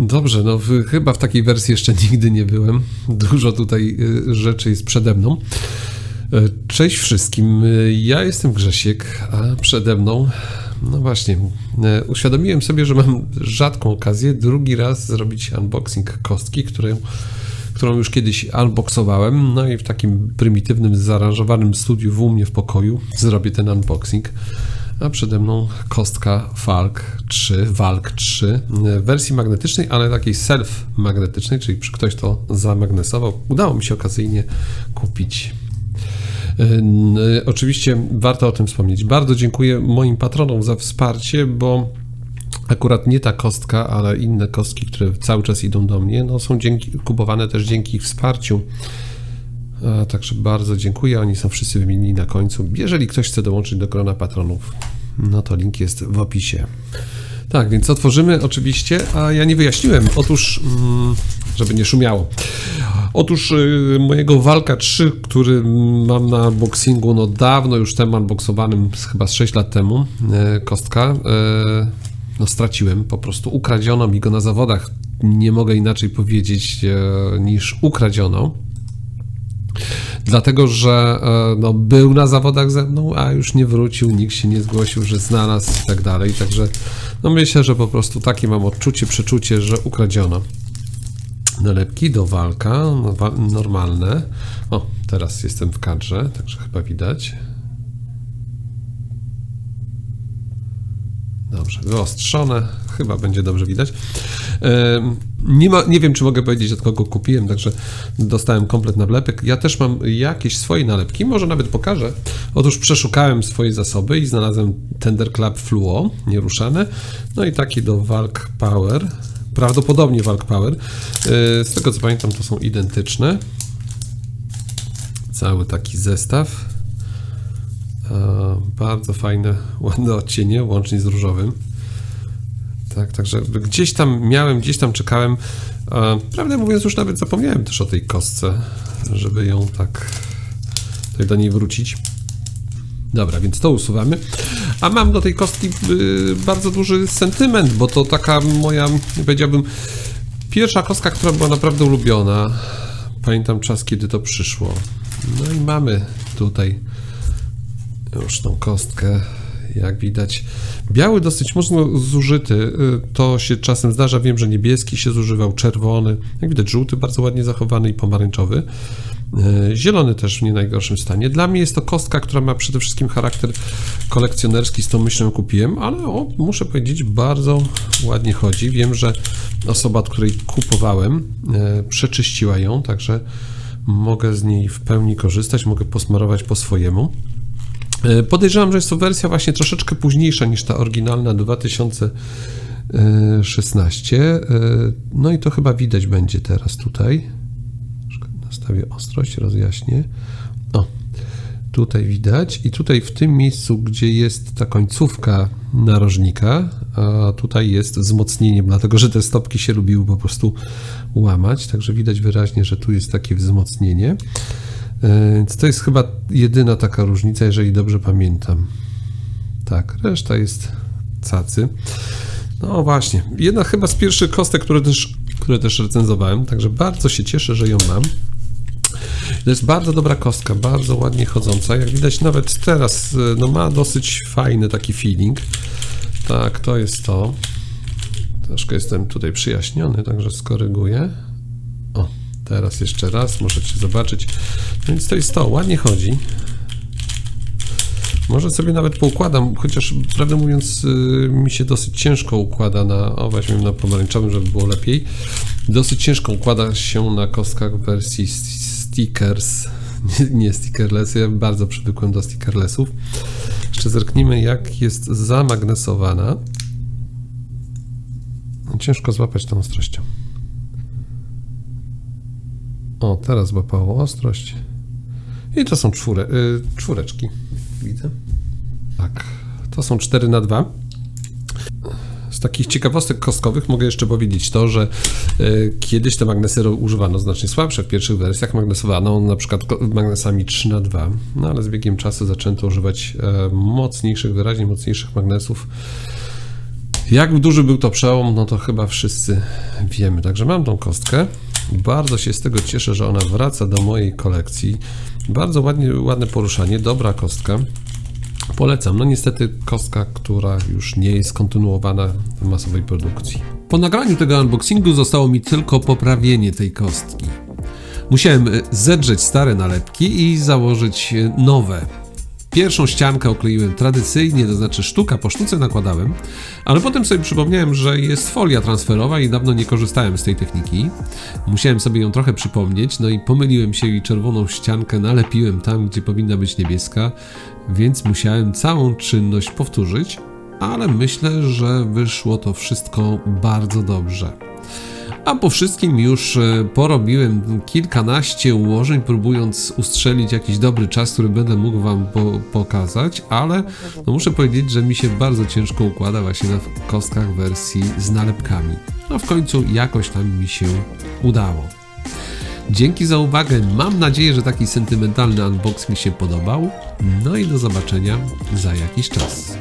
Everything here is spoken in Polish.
Dobrze, no w, chyba w takiej wersji jeszcze nigdy nie byłem. Dużo tutaj y, rzeczy jest przede mną. Y, Cześć wszystkim, ja jestem Grzesiek, a przede mną, no właśnie, y, uświadomiłem sobie, że mam rzadką okazję drugi raz zrobić unboxing kostki, którą, którą już kiedyś unboxowałem, no i w takim prymitywnym, zaaranżowanym studiu w u mnie w pokoju zrobię ten unboxing. A przede mną kostka Falk 3, Valk 3 w wersji magnetycznej, ale takiej self-magnetycznej, czyli ktoś to zamagnesował. Udało mi się okazyjnie kupić. N- Oczywiście warto o tym wspomnieć. Bardzo dziękuję moim patronom za wsparcie, bo akurat nie ta kostka, ale inne kostki, które cały czas idą do mnie, no są dzięki, kupowane też dzięki ich wsparciu. Także bardzo dziękuję. Oni są wszyscy wymienieni na końcu. Jeżeli ktoś chce dołączyć do grona patronów, no to link jest w opisie. Tak, więc otworzymy oczywiście, a ja nie wyjaśniłem. Otóż, mm, żeby nie szumiało. Otóż y, mojego Walka 3, który mam na unboxingu no dawno już temu unboxowanym, chyba z 6 lat temu, e, kostka, e, no straciłem, po prostu ukradziono mi go na zawodach. Nie mogę inaczej powiedzieć niż ukradziono dlatego że e, no, był na zawodach ze mną, a już nie wrócił, nikt się nie zgłosił, że znalazł i tak dalej. Także no, myślę, że po prostu takie mam odczucie, przeczucie, że ukradziono. Nalepki do walka, no, normalne. O, teraz jestem w kadrze, także chyba widać. Dobrze, wyostrzone, chyba będzie dobrze widać. Nie, ma, nie wiem, czy mogę powiedzieć, od kogo kupiłem, także dostałem komplet nalepek. Ja też mam jakieś swoje nalepki, może nawet pokażę. Otóż przeszukałem swoje zasoby i znalazłem Tender Club Fluo, nieruszane, no i taki do Valk Power, prawdopodobnie Valk Power. E, Z tego co pamiętam, to są identyczne. Cały taki zestaw. E, Bardzo fajne, ładne odcienie, łącznie z różowym. Tak, także gdzieś tam miałem, gdzieś tam czekałem. E, Prawdę mówiąc, już nawet zapomniałem też o tej kostce, żeby ją tak tutaj do niej wrócić. Dobra, więc to usuwamy. A mam do tej kostki y, bardzo duży sentyment, bo to taka moja, powiedziałbym, pierwsza kostka, która była naprawdę ulubiona. Pamiętam czas, kiedy to przyszło. No i mamy tutaj już tą kostkę, jak widać. Biały dosyć mocno zużyty, y, to się czasem zdarza, wiem, że niebieski się zużywał, czerwony, jak widać żółty bardzo ładnie zachowany i pomarańczowy. Y, Zielony też w nie najgorszym stanie. Dla mnie jest to kostka, która ma przede wszystkim charakter kolekcjonerski, z tą myślą kupiłem, ale o, muszę powiedzieć, bardzo ładnie chodzi. Wiem, że osoba, od której kupowałem, y, przeczyściła ją, także mogę z niej w pełni korzystać, mogę posmarować po swojemu. E, Podejrzewam, że jest to wersja właśnie troszeczkę późniejsza niż ta oryginalna 2016. E, No i to chyba widać będzie teraz tutaj. Nastawię ostrość, rozjaśnię. O, tutaj widać. I tutaj w tym miejscu, gdzie jest ta końcówka narożnika, a tutaj jest wzmocnieniem, dlatego że te stopki się lubiły po prostu łamać. Także widać wyraźnie, że tu jest takie wzmocnienie. Więc to jest chyba jedyna taka różnica, jeżeli dobrze pamiętam. Tak, reszta jest cacy. No właśnie, jedna chyba z pierwszych kostek, które też, które też recenzowałem, także bardzo się cieszę, że ją mam. To jest bardzo dobra kostka, bardzo ładnie chodząca. Jak widać nawet teraz, e, no ma dosyć fajny taki feeling. Tak, to jest to. Troszkę jestem tutaj przyjaśniony, także skoryguję. Teraz jeszcze raz, możecie zobaczyć. No więc to jest to, ładnie chodzi. Może sobie nawet poukładam, chociaż prawdę mówiąc y, mi się dosyć ciężko układa na, o weźmiemy na pomarańczowym, żeby było lepiej. Dosyć ciężko układa się na kostkach wersji stickers, nie, nie stickerless, ja bardzo przywykłem do stickerlessów. Jeszcze zerknijmy jak jest zamagnesowana. Ciężko złapać tą ostrością. O, teraz złapało ostrość. I to są czwóre, y, czwóreczki. Widzę. Tak. To są 4 na 2 Z takich ciekawostek kostkowych mogę jeszcze powiedzieć to, że y, kiedyś te magnesy używano znacznie słabsze. W pierwszych wersjach magnesowano na przykład magnesami 3 na 2 no ale z biegiem czasu zaczęto używać e, mocniejszych, wyraźnie mocniejszych magnesów. Jak duży był to przełom, no to chyba wszyscy wiemy. Także mam tą kostkę. Bardzo się z tego cieszę, że ona wraca do mojej kolekcji. Bardzo ładnie, ładne poruszanie, dobra kostka. Polecam. No niestety kostka, która już nie jest kontynuowana w masowej produkcji. Po nagraniu tego unboxingu zostało mi tylko poprawienie tej kostki. Musiałem e, zedrzeć stare nalepki i założyć e, nowe. Pierwszą ściankę okleiłem tradycyjnie, to znaczy sztuka po sztuce nakładałem, ale potem sobie przypomniałem, że jest folia transferowa i dawno nie korzystałem z tej techniki. Musiałem sobie ją trochę przypomnieć, no i pomyliłem się i czerwoną ściankę nalepiłem tam, gdzie powinna być niebieska, więc musiałem całą czynność powtórzyć, ale myślę, że wyszło to wszystko bardzo dobrze. A po wszystkim już e, porobiłem kilkanaście ułożeń, próbując ustrzelić jakiś dobry czas, który będę mógł Wam po pokazać, ale no muszę powiedzieć, że mi się bardzo ciężko układa właśnie na kostkach wersji z nalepkami. No w końcu jakoś tam mi się udało. Dzięki za uwagę. Mam nadzieję, że taki sentymentalny unboxing się podobał. No i do zobaczenia za jakiś czas.